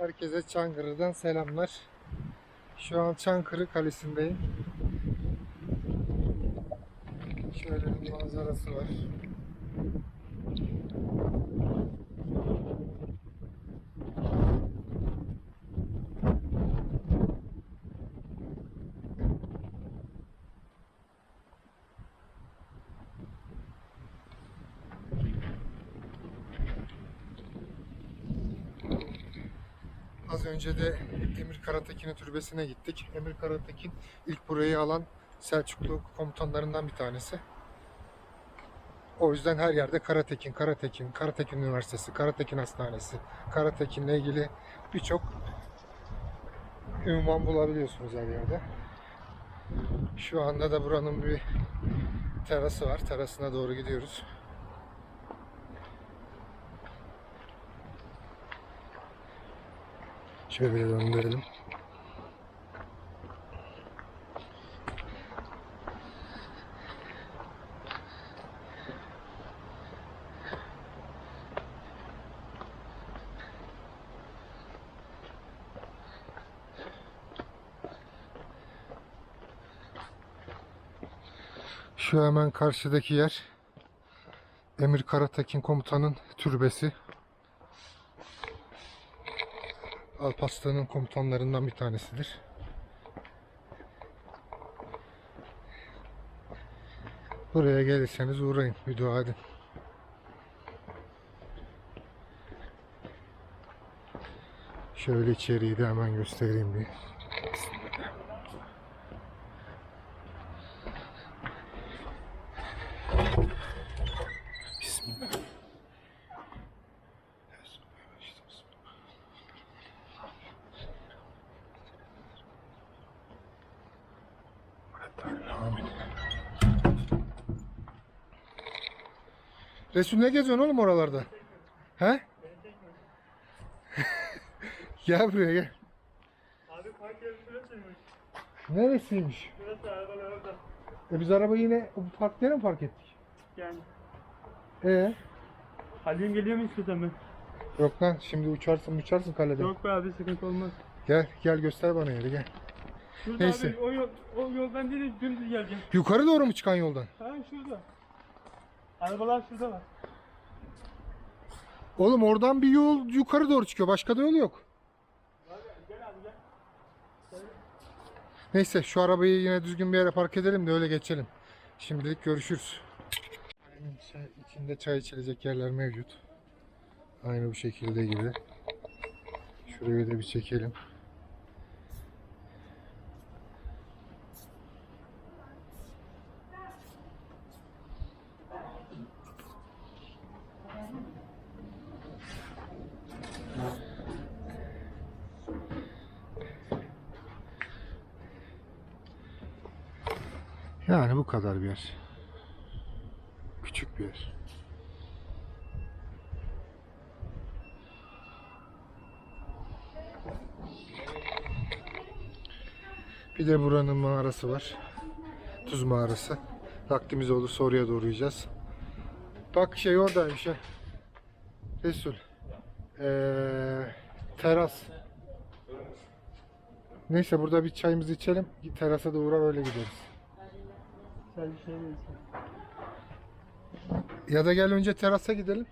Herkese Çankırı'dan selamlar. Şu an Çankırı Kalesi'ndeyim. Şöyle bir manzarası var. Az önce de Emir Karatekin'in türbesine gittik. Emir Karatekin ilk burayı alan Selçuklu komutanlarından bir tanesi. O yüzden her yerde Karatekin, Karatekin, Karatekin Üniversitesi, Karatekin Hastanesi, Karatekin'le ilgili birçok ünvan bulabiliyorsunuz her yerde. Şu anda da buranın bir terası var. Terasına doğru gidiyoruz. Şöyle döndürelim. Şu hemen karşıdaki yer Emir Karatekin komutanın türbesi. Alparslan'ın komutanlarından bir tanesidir. Buraya gelirseniz uğrayın, bir dua edin. Şöyle içeriği de hemen göstereyim bir. Resul ne geziyorsun oğlum oralarda? He? gel buraya gel. Abi park yeri şurasıymış. Neresiymiş? Şurası arabalar orada. E biz arabayı yine bu park mi park ettik? Yani. Ee? Halim geliyor mu istiyorsan ben? Yok lan şimdi uçarsın uçarsın kaleden. Yok be abi sıkıntı olmaz. Gel gel göster bana yeri gel. Şurada Neyse. abi o, yol, o yoldan değil dümdüz geleceğim. Yukarı doğru mu çıkan yoldan? Ha şurada. Arabalar şurada var. Oğlum oradan bir yol yukarı doğru çıkıyor. Başka da yol yok. Gel abi gel. Neyse şu arabayı yine düzgün bir yere park edelim de öyle geçelim. Şimdilik görüşürüz. Çay, içinde çay içilecek yerler mevcut. Aynı bu şekilde gibi. Şurayı da bir çekelim. Yani bu kadar bir yer. Küçük bir yer. Bir de buranın mağarası var. Tuz mağarası. Vaktimiz olursa oraya doğru. Bak şey oradaymış ha. Resul. Ee, teras. Neyse burada bir çayımızı içelim. Terasa da uğrar öyle gideriz. Sen bir şey neyse. Ya da gel önce terasa gidelim.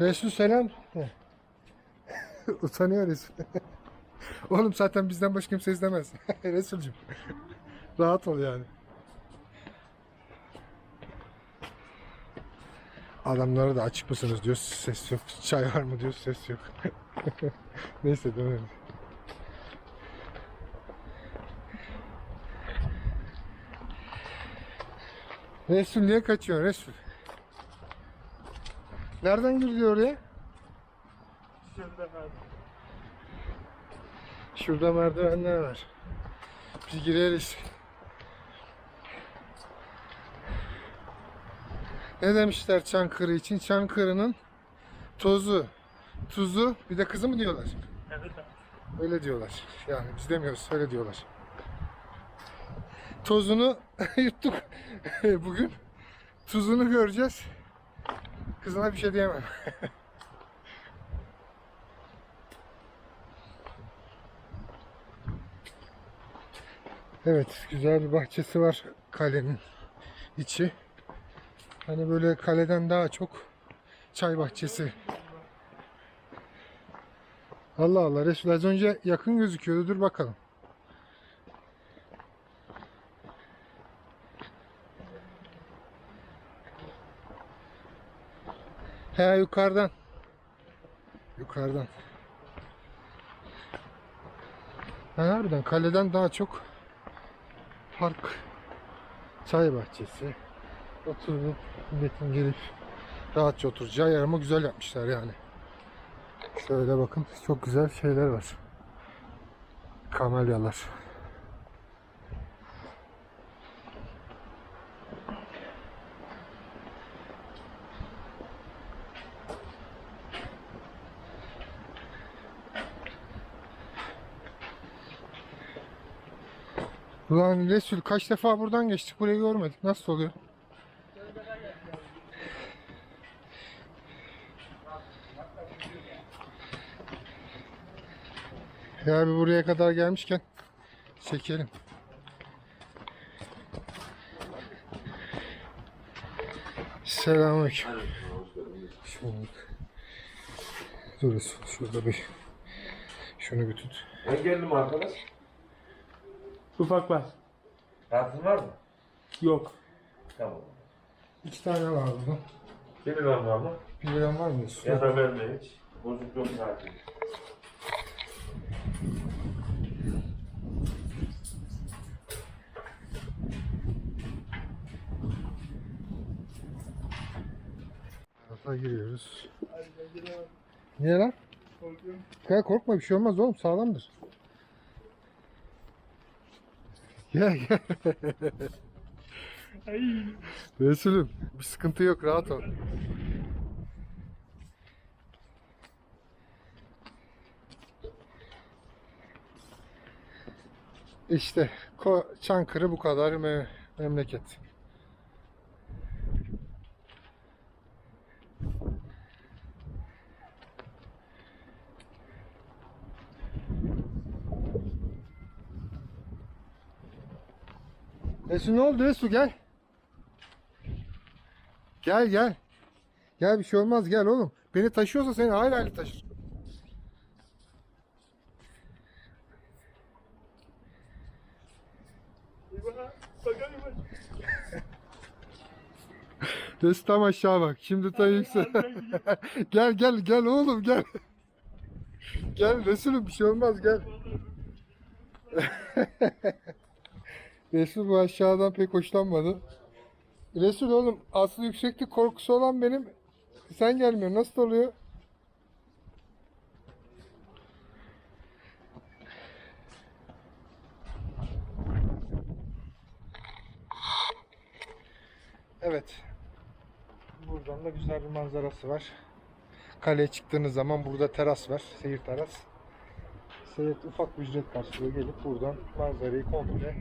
Resul selam. Utanıyor Resul. Oğlum zaten bizden başka kimse izlemez. Resulcüm. Rahat ol yani. Adamlara da açık mısınız diyor. Ses yok. Çay var mı diyor. Ses yok. Neyse dönelim. Resul niye kaçıyorsun Resul? Nereden giriliyor oraya? Şurada abi. Şurada merdivenler var. Biz gireriz. Ne demişler Çankırı için? Çankırı'nın tozu, tuzu, bir de kızı mı diyorlar? Evet. Öyle diyorlar. Yani biz demiyoruz, öyle diyorlar. Tozunu yuttuk bugün. Tuzunu göreceğiz. Kızına bir şey diyemem. evet, güzel bir bahçesi var kalenin içi. Hani böyle kaleden daha çok çay bahçesi. Allah Allah Resul az önce yakın gözüküyordu. Dur bakalım. He yukarıdan. Yukarıdan. Ha, harbiden kaleden daha çok park, çay bahçesi, oturup milletin gelip rahatça oturacağı yer ama güzel yapmışlar yani. Şöyle bakın çok güzel şeyler var. Kamelyalar. Ulan Resul kaç defa buradan geçtik burayı görmedik. Nasıl oluyor? Ya bir buraya kadar gelmişken çekelim. Selamünaleyküm. Hoş bulduk. Dur Resul, şurada bir şunu bir tut. Ben geldim arkadaş. Ufak var. Kartın var mı? Yok. Tamam. İki tane var burada. Senin var mı? Bir liram var mı? Ya da verme hiç. Bozuk yok zaten. Tarafa giriyoruz. Niye lan? Korkuyorum. Ya korkma bir şey olmaz oğlum sağlamdır. Gel gel. Ay. Resulüm bir sıkıntı yok rahat ol. İşte Çankırı bu kadar me- memleket. Resul ne oldu Resul gel. Gel gel. Gel bir şey olmaz gel oğlum. Beni taşıyorsa seni hayli hayli taşır. Resul tam aşağı bak. Şimdi ta yüksel. gel gel gel oğlum gel. gel Resulüm bir şey olmaz gel. Resul bu aşağıdan pek hoşlanmadı. Resul oğlum aslı yükseklik korkusu olan benim. Sen gelmiyorsun. Nasıl oluyor? Evet. Buradan da güzel bir manzarası var. Kaleye çıktığınız zaman burada teras var. Seyir teras. Seyir ufak bir ücret karşılıyor. Gelip buradan manzarayı komple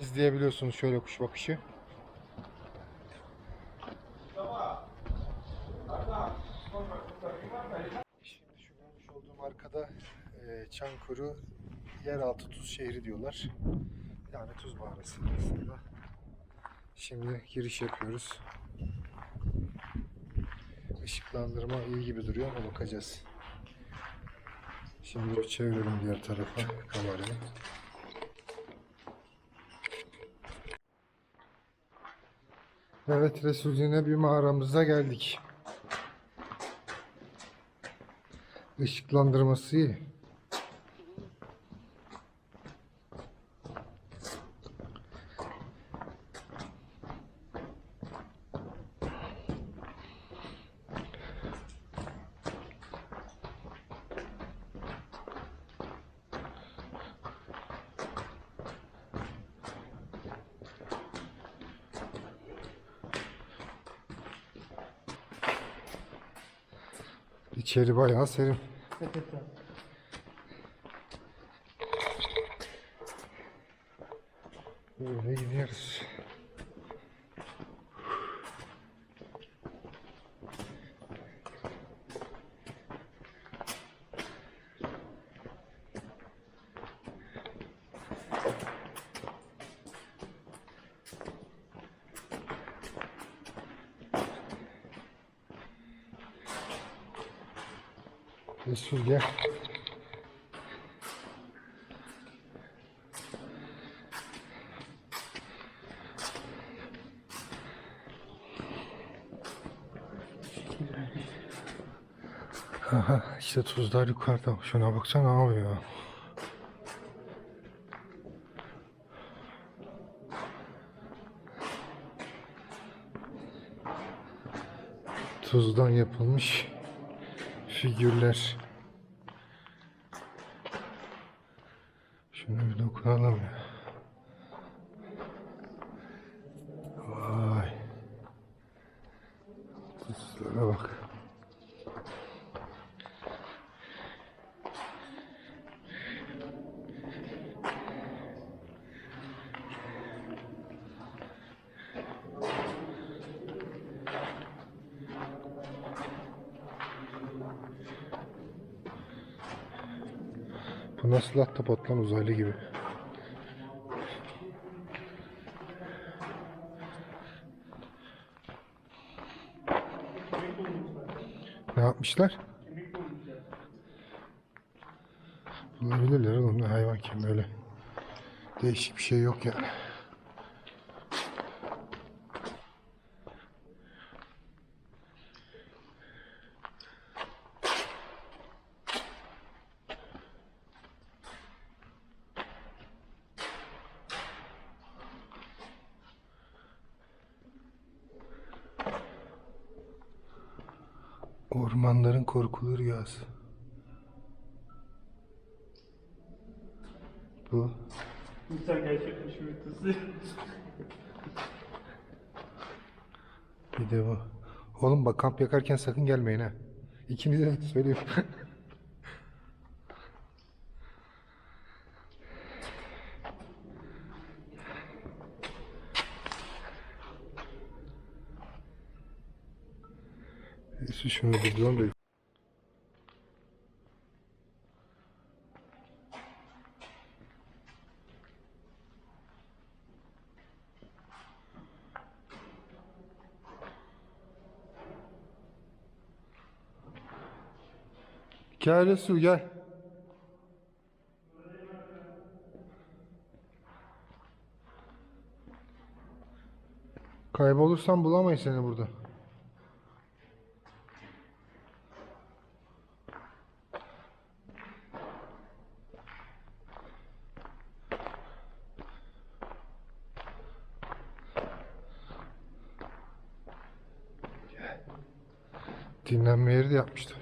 izleyebiliyorsunuz şöyle kuş bakışı. Şimdi şu görmüş olduğum arkada e, Çankuru yeraltı tuz şehri diyorlar. Yani tuz mağarası aslında. Şimdi giriş yapıyoruz. Işıklandırma iyi gibi duruyor ama bakacağız. Şimdi çevirelim diğer tarafa kamerayı. Evet Resul bir mağaramıza geldik. Işıklandırması iyi. İçeri bayağı serin. Böyle gidiyoruz. Resul gel. Aha işte tuzlar yukarıda. Şuna baksana abi ya. Tuzdan yapılmış figürler. Şunu bir dokunalım ya. Vay. Tuzlara bak. Nasıl ahtapot lan uzaylı gibi. Ne yapmışlar? Bulabilirler oğlum hayvan kim böyle. Değişik bir şey yok yani. Ormanların korkulu rüyası. Bu İnsan gerçekmiş müydüsü? bir de bu. Oğlum bak kamp yakarken sakın gelmeyin ha. İkinize de Neyse şunu bulalım da. Gel Resul gel. Kaybolursan bulamayız seni burada. Dinlenme yeri de yapmışlar.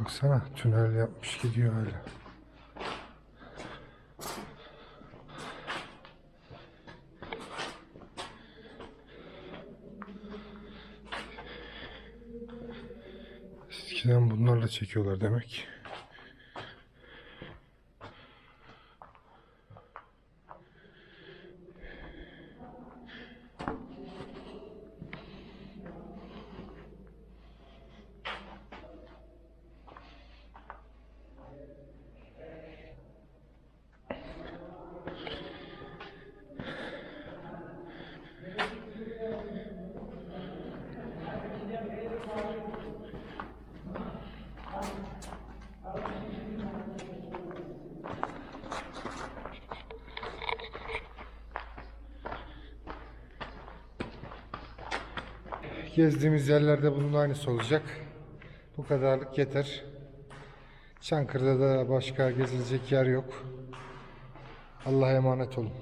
Baksana tünel yapmış gidiyor öyle. Eskiden bunlarla çekiyorlar demek. Gezdiğimiz yerlerde bunun aynısı olacak. Bu kadarlık yeter. Çankırı'da da başka gezilecek yer yok. Allah'a emanet olun.